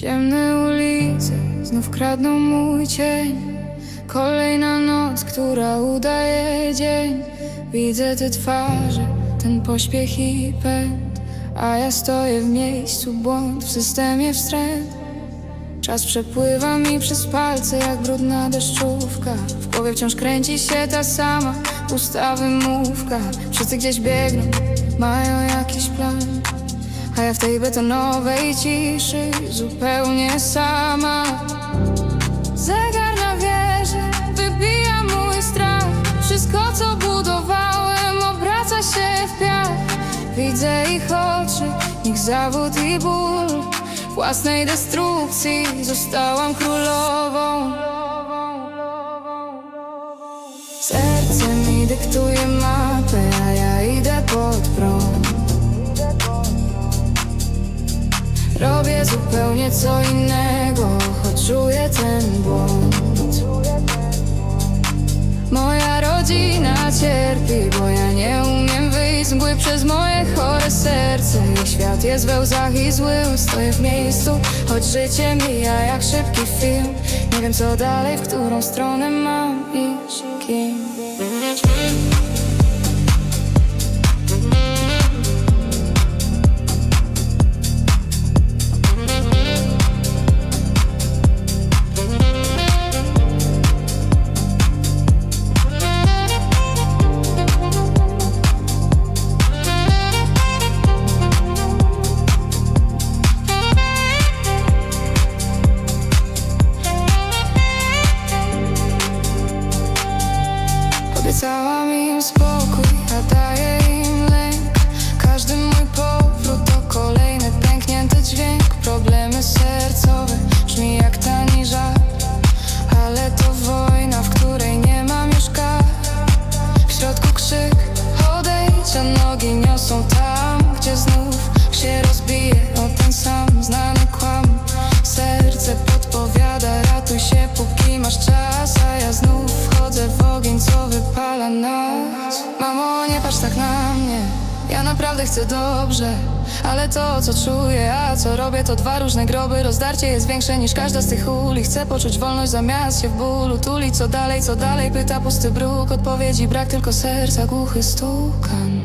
Ciemne ulice znów kradną mój cień. Kolejna noc, która udaje dzień. Widzę te twarze, ten pośpiech i pęd. A ja stoję w miejscu, błąd w systemie wstręt. Czas przepływa mi przez palce jak brudna deszczówka. W głowie wciąż kręci się ta sama pusta wymówka Wszyscy gdzieś biegną, mają jakiś plan A ja w tej betonowej ciszy zupełnie sama. Zegar na wieży wybija mój strach. Wszystko co budowałem obraca się w piach. Widzę ich oczy, ich zawód i ból. Własnej destrukcji zostałam królową. Serce mi dyktuje mapę, a ja idę pod prąd Zupełnie co innego, choć czuję ten błąd. Moja rodzina cierpi, bo ja nie umiem wyjść z mgły przez moje chore serce. Ich świat jest we łzach i zły, stoję w miejscu Choć życie mija jak szybki film. Nie wiem co dalej, w którą stronę mam iść, kim Obiecałam im spokój, a daję im lęk. Każdy mój powrót to kolejny pęknięty dźwięk. Problemy sercowe, brzmi jak tani żart Ale to wojna, w której nie mam już kar. W środku krzyk, odejdź, a nogi niosą tam Gdzie znów się rozbije naprawdę chcę dobrze Ale to, co czuję, a co robię To dwa różne groby. Rozdarcie jest większe niż każda z tych uli. Chcę poczuć wolność zamiast się w bólu tulić Co dalej, co dalej, pyta pusty bruk. Odpowiedzi brak, tylko serca głuchy stukan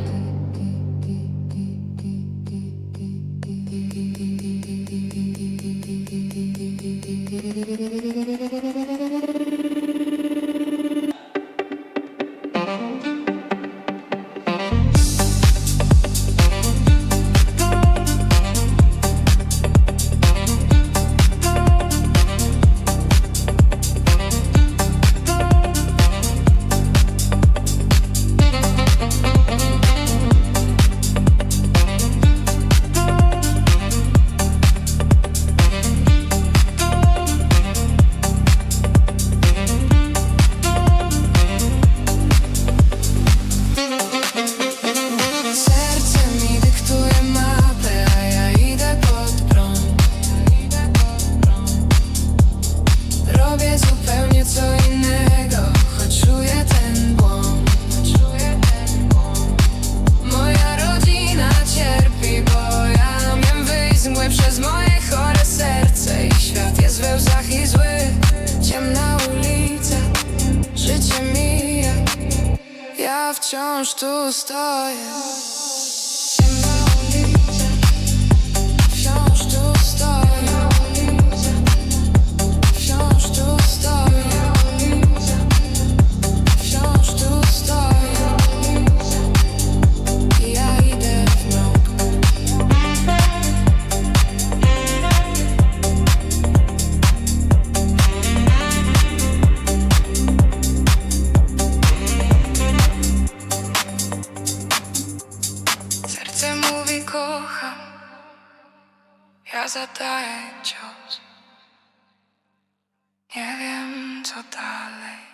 wciąż tu stoję Ja zadaję cios Nie wiem co dalej